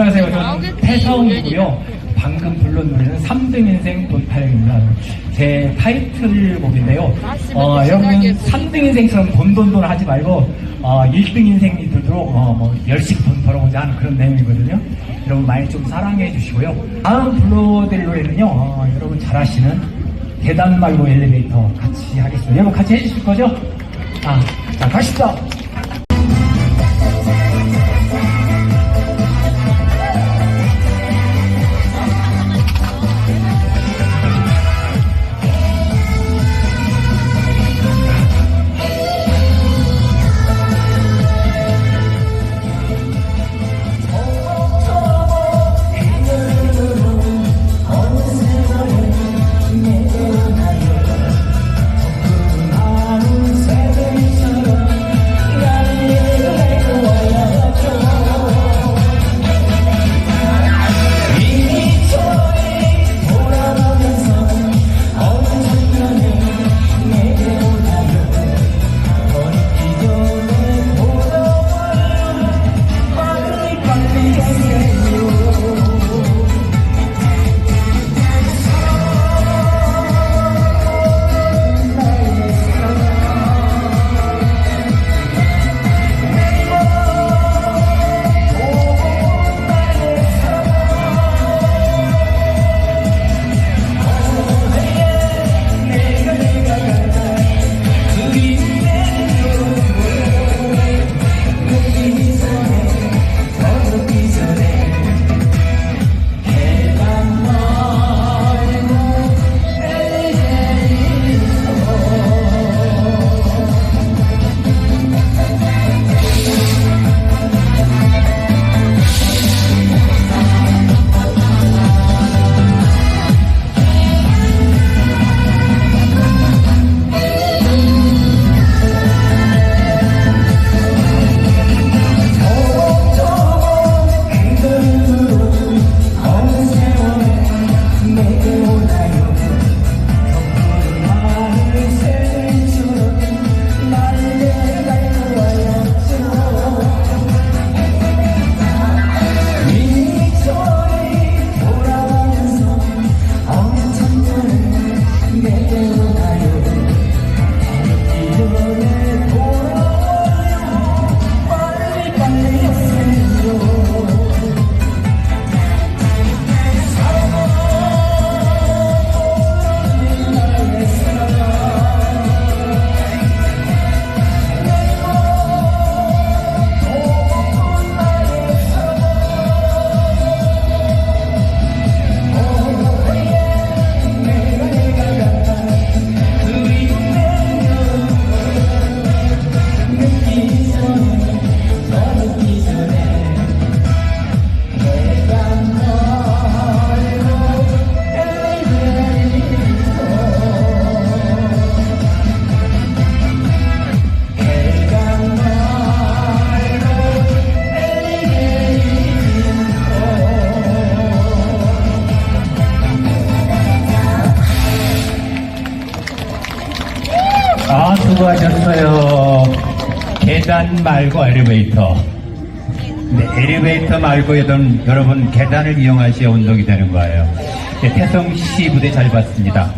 안녕하세요. 저는 태성이고요. 방금 불른 노래는 3등 인생 돈타령입니다. 제 타이틀곡인데요. 어, 여러분 3등 인생처럼 돈돈돈 하지 말고 어, 1등 인생이 되도록 어, 뭐 열심히 돈 벌어보자 하는 그런 내용이거든요. 여러분 많이 좀 사랑해 주시고요. 다음 불러드릴 노래는요. 어, 여러분 잘 아시는 계단 말고 엘리베이터 같이 하겠습니다. 여러분 같이 해주실 거죠? 아, 자 가시죠. 아, 수고하셨어요. 계단 말고 엘리베이터. 네, 엘리베이터 말고 여러분, 여러분 계단을 이용하셔야 운동이 되는 거예요. 네, 태성 씨 무대 잘 봤습니다.